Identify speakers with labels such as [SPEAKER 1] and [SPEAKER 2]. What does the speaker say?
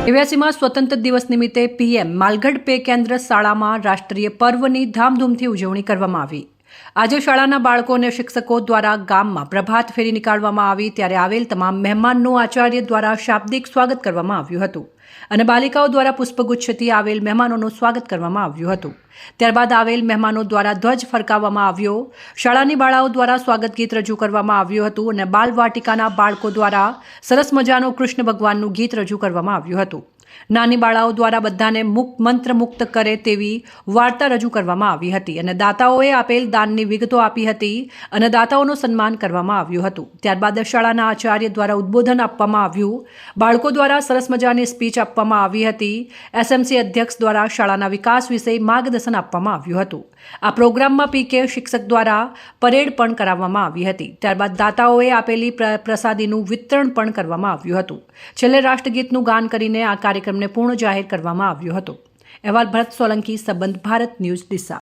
[SPEAKER 1] નેવ્યાસીમાં સ્વતંત્ર દિવસ નિમિત્તે પીએમ માલગઢ પે કેન્દ્ર શાળામાં રાષ્ટ્રીય પર્વની ધામધૂમથી ઉજવણી કરવામાં આવી. આજે શાળાના બાળકો અને શિક્ષકો દ્વારા ગામમાં પ્રભાત ફેરી નીકાળવામાં આવી. ત્યારે આવેલ તમામ મહેમાનનું આચાર્ય દ્વારા શાબ્દિક સ્વાગત કરવામાં આવ્યું હતું અને બાલિકાઓ દ્વારા પુષ્પગુચ્છથી આવેલ મહેમાનોનું સ્વાગત કરવામાં આવ્યું હતું. ત્યારબાદ આવેલ મહેમાનો દ્વારા ધ્વજ ફરકાવવામાં આવ્યો. શાળાની બાળાઓ દ્વારા સ્વાગત ગીત રજૂ કરવામાં આવ્યું હતું અને બાલ વાટિકાના બાળકો દ્વારા સરસ મજાનું કૃષ્ણ ભગવાનનું ગીત રજૂ કરવામાં આવ્યું હતું. નાની બાળાઓ દ્વારા બધાને મુક્ત મંત્રમુક્ત કરે તેવી વાર્તા રજૂ કરવામાં આવી હતી અને દાતાઓએ આપેલ દાનની વિગતો આપી હતી અને દાતાઓનું સન્માન કરવામાં આવ્યું હતું. ત્યારબાદ શાળાના આચાર્ય દ્વારા ઉદ્બોધન આપવામાં આવ્યું. બાળકો દ્વારા સરસ મજાની સ્પીચ આપવામાં આવી હતી. એસએમસી અધ્યક્ષ દ્વારા શાળાના વિકાસ વિશે માર્ગદર્શન આપવામાં આવ્યું હતું. આ પ્રોગ્રામમાં પીકે શિક્ષક દ્વારા પરેડ પણ કરાવવામાં આવી હતી. ત્યારબાદ દાતાઓએ આપેલી પ્ર- પ્રસાદીનું વિતરણ પણ કરવામાં આવ્યું હતું. છેલ્લે રાષ્ટ્રગીતનું ગાન કરીને આ કાર્યક્રમને પૂર્ણ જાહેર કરવામાં આવ્યો હતો. અહેવાલ ભરત સોલંકી સંબંધ ભારત ન્યૂઝ ડીસા.